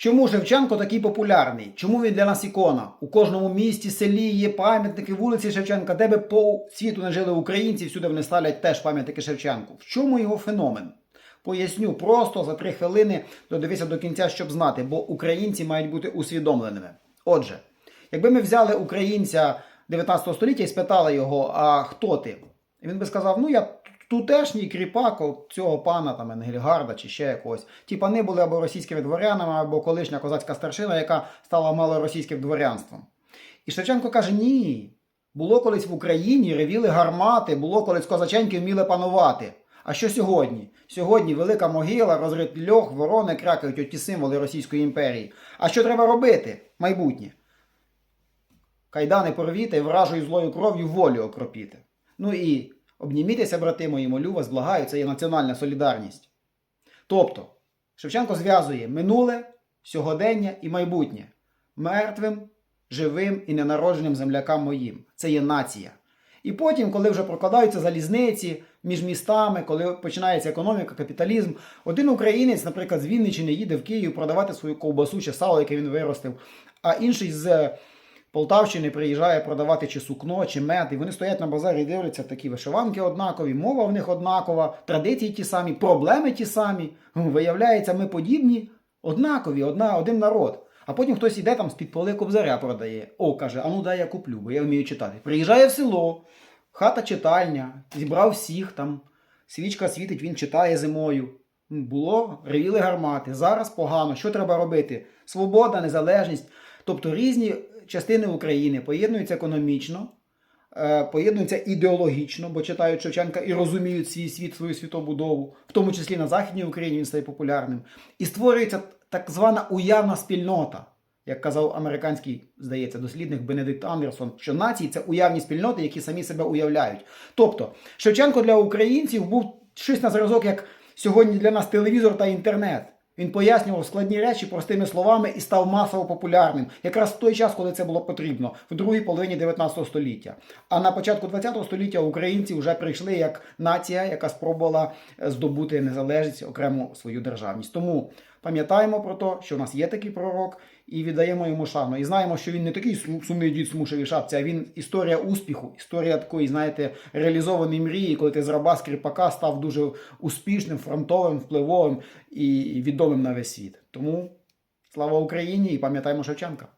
Чому Шевченко такий популярний? Чому він для нас ікона? У кожному місті, селі є пам'ятники вулиці Шевченка, де би по світу не жили українці, всюди вони ставлять теж пам'ятники Шевченку. В чому його феномен? Поясню просто за три хвилини додивися до кінця, щоб знати, бо українці мають бути усвідомленими. Отже, якби ми взяли українця 19 століття і спитали його, а хто ти? Він би сказав: ну я тутешній кріпак цього пана там Енгельгарда чи ще якогось. Ті пани були або російськими дворянами, або колишня козацька старшина, яка стала малоросійським дворянством. І Шевченко каже: ні. Було колись в Україні, ревіли гармати, було колись козаченьки вміли панувати. А що сьогодні? Сьогодні велика могила, розрит льох, ворони крякають оті символи Російської імперії. А що треба робити? Майбутнє. Кайдани порвіти вражою злою кров'ю волю окропіти. Ну і обнімітеся, брати мої, молю вас, благаю, це є національна солідарність. Тобто, Шевченко зв'язує минуле, сьогодення і майбутнє мертвим, живим і ненародженим землякам моїм. Це є нація. І потім, коли вже прокладаються залізниці між містами, коли починається економіка, капіталізм, один українець, наприклад, з Вінниччини їде в Київ продавати свою ковбасу чи сало, яке він виростив, а інший з Полтавщини приїжджає продавати чи сукно, чи мед, і вони стоять на базарі і дивляться такі вишиванки однакові, мова в них однакова, традиції ті самі, проблеми ті самі. Виявляється, ми подібні, однакові, одна, один народ. А потім хтось іде там з-під поли кобзаря продає. О, каже, а ну дай я куплю, бо я вмію читати. Приїжджає в село, хата читальня, зібрав всіх там, свічка світить, він читає зимою. Було, ревіли гармати. Зараз погано. Що треба робити? Свобода, незалежність. Тобто різні частини України поєднуються економічно, е, поєднуються ідеологічно, бо читають Шевченка і розуміють свій світ, свою світобудову, в тому числі на Західній Україні він стає популярним. І створюється так звана уявна спільнота. Як казав американський, здається, дослідник Бенедикт Андерсон, що нації це уявні спільноти, які самі себе уявляють. Тобто, Шевченко для українців був щось на зразок, як сьогодні для нас телевізор та інтернет. Він пояснював складні речі простими словами і став масово популярним, якраз в той час, коли це було потрібно, в другій половині 19 століття. А на початку 20 століття українці вже прийшли як нація, яка спробувала е, здобути незалежність окрему свою державність. Тому пам'ятаємо про те, що в нас є такий пророк, і віддаємо йому шану. І знаємо, що він не такий сум- сумний дід смушевій шапці, а він історія успіху, історія такої, знаєте, реалізованої мрії, коли ти з раба скріпака кріпака став дуже успішним, фронтовим, впливовим і відомим на весь світ. Тому слава Україні і пам'ятаємо Шевченка.